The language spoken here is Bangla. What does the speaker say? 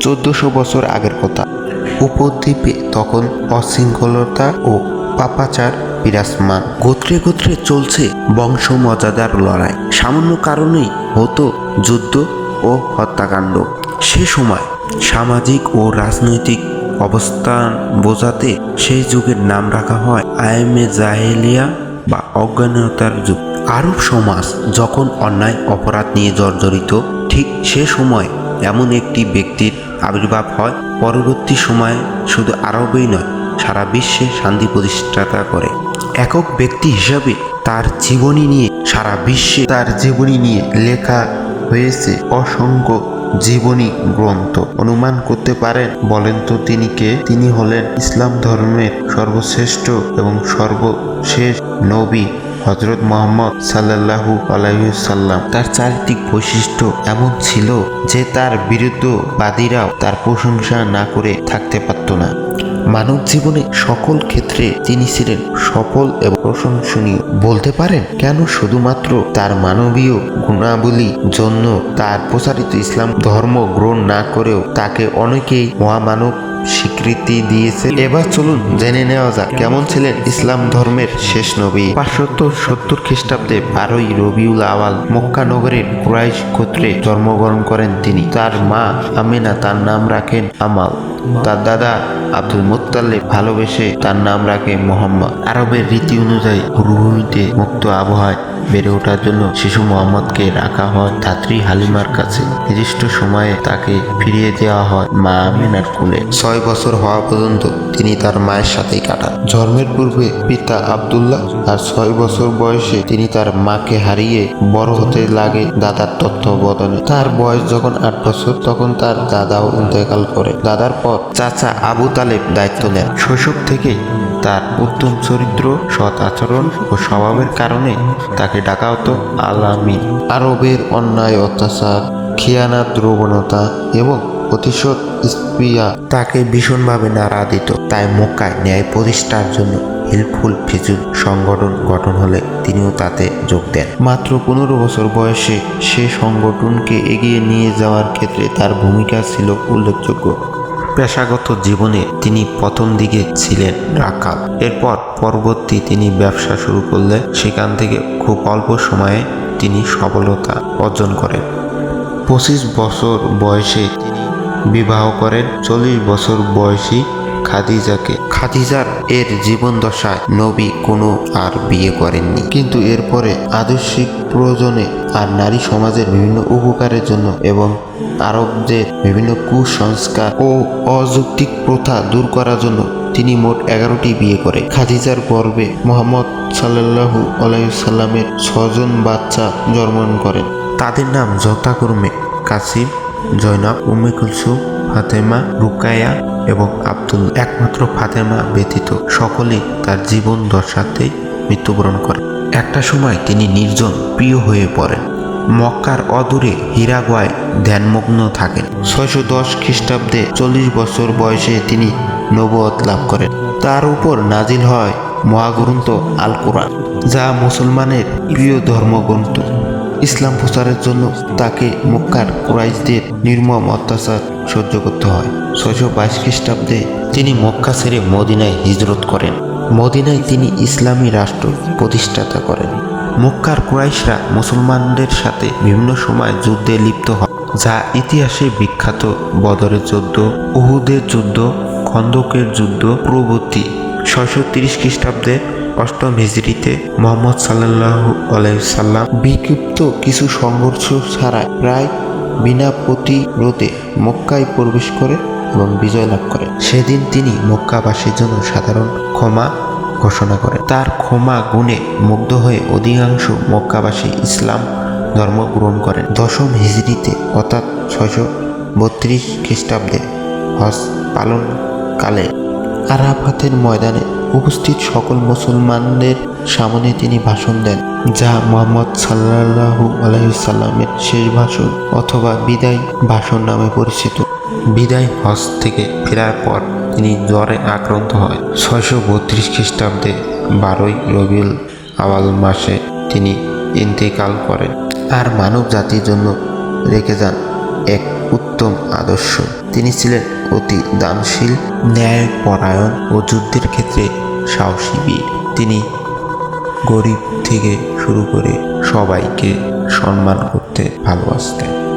চোদ্দশো বছর আগের কথা। উপদ্বীপে তখন অশৃঙ্খলতা ও পাপাচার বিরাজমান। গোত্রে গোত্রে চলছে বংশ মর্যাদার লড়াই। সামান্য কারণেই হতো যুদ্ধ ও হত্যাকাণ্ড। সে সময় সামাজিক ও রাজনৈতিক অবস্থান বোঝাতে সেই যুগের নাম রাখা হয় আইএমএ জাহেলিয়া বা অজ্ঞানতার যুগ। আরব সমাজ যখন অন্যায় অপরাধ নিয়ে জর্জরিত, ঠিক সে সময় এমন একটি ব্যক্তির আবির্ভাব হয়। পরবর্তী সময়ে শুধু আরবেই নয়, সারা বিশ্বে শান্তি প্রতিষ্ঠাতা করে। একক ব্যক্তি হিসাবে তার জীবনী নিয়ে, সারা বিশ্বে তার জীবনী নিয়ে লেখা হয়েছে অসংখ্য জীবনী গ্রন্থ। অনুমান করতে পারেন, বলেন তো তিনি কে? তিনি হলেন ইসলাম ধর্মের সর্বশ্রেষ্ঠ এবং সর্বশেষ নবী। হজরত মোহাম্মদ সাল্লাহু আলাইসাল্লাম তার চারিত্রিক বৈশিষ্ট্য এমন ছিল যে তার বিরুদ্ধবাদীরাও তার প্রশংসা না করে থাকতে পারত না। মানব জীবনে সকল ক্ষেত্রে তিনি ছিলেন সফল এবং প্রশংসনীয়। বলতে পারেন, কেন শুধুমাত্র তার মানবীয় গুণাবলী জন্য তার প্রচারিত ইসলাম ধর্ম গ্রহণ না করেও তাকে অনেকেই মহামানব স্বীকৃতি দিয়েছে। এবার চলুন জেনে নেওয়া যাক, কেমন ছিলেন ইসলাম ধর্মের শেষ নবী? পাঁচশত সত্তর খ্রিস্টাব্দে বারোই রবিউল আওয়াল মক্কা নগরের কুরাইশ গোত্রে জন্মগ্রহণ করেন তিনি। তার মা আমিনা তার নাম রাখেন আমাল। তার দাদা আব্দুল মুত্তাল্লিব ভালোবেসে তার নাম রাখে মোহাম্মদ। আরবের রীতি অনুযায়ী মরুভূমিতে মুক্ত আবহাওয়ায় বেড়ে ওঠার জন্য শিশু মোহাম্মদকে রাখা হয় ধাত্রী হালিমার কাছে। নির্দিষ্ট সময়ে তাকে ফিরিয়ে দেওয়া হয় মা আমিনার কোলে। ছয় বছর হওয়া পর্যন্ত তিনি তার মায়ের সাথেই কাটান। জন্মের পূর্বে পিতা আব্দুল্লাহ আর ছয় বছর বয়সে তিনি তার মাকে হারিয়ে বড় হতে লাগে দাদার তত্ত্বাবধানে তার বয়স যখন আট বছর, তখন তার দাদাও ইন্তেকাল করে। দাদার পর চাচা আবু তালেব দায়িত্ব নেন। শৈশব থেকেই তার উত্তম চরিত্র, সৎ আচরণ ও স্বভাবের কারণে তাকে ডাকা হতো আলামিন। আরবের অন্যায়, অত্যাচার খিয়ানা দ্রবণতা এবং প্রতিশোধ স্প্রিয়া তাকে ভীষণভাবে নাড়া দিত। তাই মক্কায় ন্যায় প্রতিষ্ঠার জন্য হেল্পফুল ফিজুল সংগঠন গঠন হলে তিনিও তাতে যোগ দেন। মাত্র পনেরো বছর বয়সে সে সংগঠনকে এগিয়ে নিয়ে যাওয়ার ক্ষেত্রে তার ভূমিকা ছিল উল্লেখযোগ্য। পেশাগত জীবনে তিনি প্রথম দিকে ছিলেন রাখাল এরপর পরবর্তী তিনি ব্যবসা শুরু করলে সেখান থেকে খুব অল্প সময়ে তিনি সফলতা অর্জন করেন। পঁচিশ বছর বয়সে তিনি বিবাহ করেন। চল্লিশ বছর বয়সী খাদিজাকে। খাদিজার এর জীবন দশায় নবী কোনো আর বিয়ে করেননি। কিন্তু এরপরে আদর্শিক প্রয়োজনে আর নারী সমাজের বিভিন্ন উপকারের জন্য এবং আরবদের বিভিন্ন কুসংস্কার ও অযৌক্তিক প্রথা দূর করার জন্য তিনি মোট এগারোটি বিয়ে করে। খাদিজার গর্বে মোহাম্মদ সাল্লাহু আলাইসাল্লামের ছজন বাচ্চা জন্মগ্রহণ করেন। তাদের নাম যথাক্রমে কাসিম, জয়নাব, উম্মে কুলসুম, ফাতেমা, রুকায়া এবং আব্দুল একমাত্র ফাতেমা ব্যতীত সকলেই তার জীবন দশাতেই মৃত্যুবরণ করে। একটা সময় তিনি নির্জন, প্রিয় হয়ে পড়েন। মক্কার অদূরে হীরাগোয়ায় ধ্যানমগ্ন থাকেন। ছয়শো দশ খ্রিস্টাব্দে চল্লিশ বছর বয়সে তিনি নবত লাভ করেন। তার উপর নাজিল হয় মহাগ্রন্থ আল কোরআন যা মুসলমানের প্রিয় ধর্মগ্রন্থ। ইসলাম প্রচারের জন্য তাকে মক্কার কুরাইশদের নির্মম অত্যাচার সহ্য করতে হয়। ছয়শো বাইশ খ্রিস্টাব্দে তিনি মক্কা ছেড়ে মদিনায় হিজরত করেন। মদিনায় তিনি ইসলামী রাষ্ট্র প্রতিষ্ঠাতা করেন। মক্কার কুরাইশরা মুসলমানদের সাথে বিভিন্ন সময় যুদ্ধে লিপ্ত হয় যা ইতিহাসে বিখ্যাত বদরের যুদ্ধ, উহুদের যুদ্ধ, খন্দকের যুদ্ধ প্রভৃতি ছয়শো তিরিশ খ্রিস্টাব্দে অষ্টম হিজড়িতে মোহাম্মদ সাল্লাহ আলাইসাল্লাম বিক্ষিপ্ত কিছু সংঘর্ষ ছাড়া প্রায় বিনা প্রতিরোধে মক্কায় প্রবেশ করে এবং বিজয় লাভ করে। সেদিন তিনি মক্কাবাসীর জন্য সাধারণ ক্ষমা ঘোষণা করেন। তার ক্ষমা গুণে মুগ্ধ হয়ে অধিকাংশ মক্কাবাসী ইসলাম ধর্ম গ্রহণ করেন। দশম হিজড়িতে অর্থাৎ ছয়শো বত্রিশ খ্রিস্টাব্দে হজ পালনকালে আরাফাতের ময়দানে উপস্থিত সকল মুসলমানদের সামনে তিনি ভাষণ দেন যা মোহাম্মদ সাল্লাহু আলাইসাল্লামের শেষ ভাষণ অথবা বিদায় ভাষণ নামে পরিচিত। বিদায় হজ থেকে ফেরার পর তিনি জ্বরে আক্রান্ত হয়। ছয়শো বত্রিশ খ্রিস্টাব্দে বারোই রবিউল আওয়াল মাসে তিনি ইন্তেকাল করেন। আর মানব জাতির জন্য রেখে যান এক উত্তম আদর্শ। তিনি ছিলেন অতি দানশীল, ন্যায়পরায়ণ ও যুদ্ধের ক্ষেত্রে সাহসী বীর। তিনি গরিব থেকে শুরু করে সবাইকে সম্মান করতে ভালোবাসতেন।